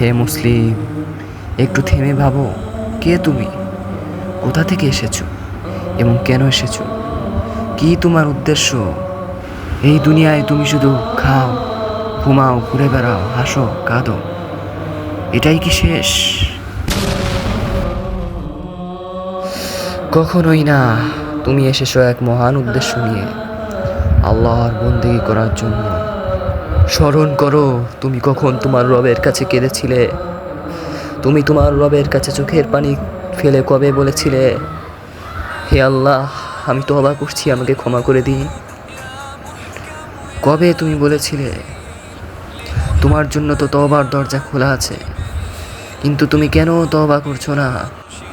হে মুসলিম, একটু থেমে ভাবো, কে তুমি? কোথা থেকে এসেছ? এবং কেন এসেছ? কি তোমার উদ্দেশ্য? এই দুনিয়ায় তুমি শুধু খাও, ঘুমাও, ঘুরে বেড়াও, হাসো, কাঁদো। এটাই কি শেষ? কখনোই না, তুমি এসেছ এক মহান উদ্দেশ্য নিয়ে, আল্লাহর বন্দেগী করার জন্য। স্মরণ করো, তুমি কখন তোমার রবের কাছে কেঁদেছিলে? তুমি তোমার রবের কাছে চোখের পানি ফেলে কবে বলেছিলে, হে আল্লাহ, আমি তো অবাক করছি, আমাকে ক্ষমা করে দিই কবে তুমি বলেছিলে, তোমার জন্য তো তবার দরজা খোলা আছে, কিন্তু তুমি কেন তবা করছ না?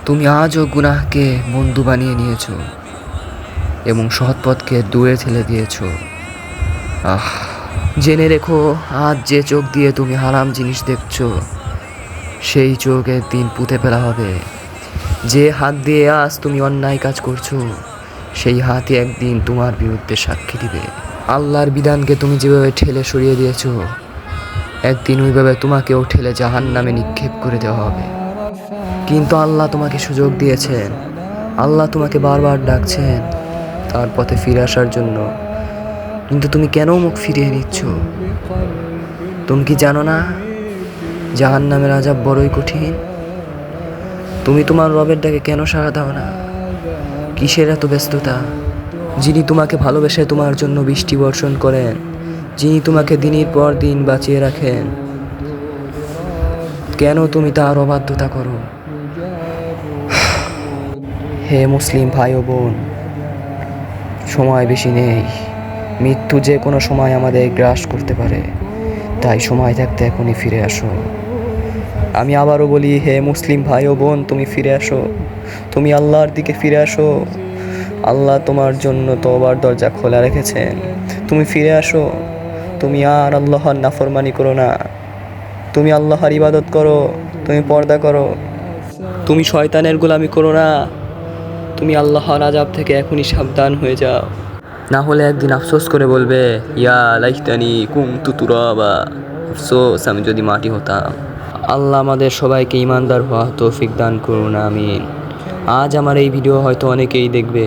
তুমি আজও গুনাহকে বন্ধু বানিয়ে নিয়েছো এবং সৎপথকে দূরে ঠেলে দিয়েছ। আহ! জেনে রেখো, আজ যে চোখ দিয়ে তুমি হারাম জিনিস দেখছ, সেই চোখ একদিন পুঁতে ফেলা হবে। যে হাত দিয়ে আজ তুমি অন্যায় কাজ করছ, সেই হাতই একদিন তোমার বিরুদ্ধে সাক্ষী দিবে। আল্লাহর বিধানকে তুমি যেভাবে ঠেলে সরিয়ে দিয়েছ, একদিন ওইভাবে তোমাকেও ঠেলে জাহান নামে নিক্ষেপ করে দেওয়া হবে। কিন্তু আল্লাহ তোমাকে সুযোগ দিয়েছেন। আল্লাহ তোমাকে বারবার ডাকছেন তার পথে ফিরে আসার জন্য। কিন্তু তুমি কেন মুখ ফিরিয়ে নিচ্ছ? তুমি কি জানো না? জাহান নামের আজাব বড়ই কঠিন। তুমি তোমার রবের ডাকে কেন সাড়া দাও না? কিসের এত ব্যস্ততা? যিনি তোমাকে ভালোবেসে তোমার জন্য বৃষ্টি বর্ষণ করেন, যিনি তোমাকে দিনের পর দিন বাঁচিয়ে রাখেন। কেন তুমি তার অবাধ্যতা করো? হে মুসলিম ভাই ও বোন, সময় বেশি নেই। মৃত্যু যে কোনো সময় আমাদের গ্রাস করতে পারে। তাই সময় থাকতে এখনই ফিরে আসো। আমি আবারও বলি, হে মুসলিম ভাই ও বোন, তুমি ফিরে আসো। তুমি আল্লাহর দিকে ফিরে আসো। আল্লাহ তোমার জন্য তোবার দরজা খোলা রেখেছেন। তুমি ফিরে আসো। তুমি আর আল্লাহর নাফরমানি করো না। তুমি আল্লাহর ইবাদত করো। তুমি পর্দা করো। তুমি শয়তানের গোলামি করো না। তুমি আল্লাহর আজাব থেকে এখনই সাবধান হয়ে যাও। না হলে একদিন আফসোস করে বলবে, ইয়া লাইতানি কুম তুতুরাবা আফসোস, আমি যদি মাটি হতাম। আল্লাহ আমাদের সবাইকে ইমানদার হওয়া তৌফিক দান করুন, আমিন। আজ আমার এই ভিডিও হয়তো অনেকেই দেখবে,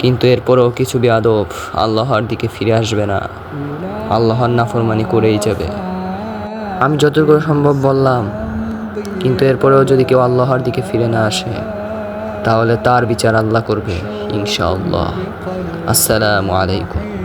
কিন্তু এরপরও কিছু বেয়াদব আল্লাহর দিকে ফিরে আসবে না। আল্লাহর নাফরমানি করেই যাবে। আমি যতটুকু সম্ভব বললাম, কিন্তু এরপরেও যদি কেউ আল্লাহর দিকে ফিরে না আসে, তাহলে তার বিচার আল্লাহ করবে। ইনশাআল্লাহ। আসসালামু আলাইকুম।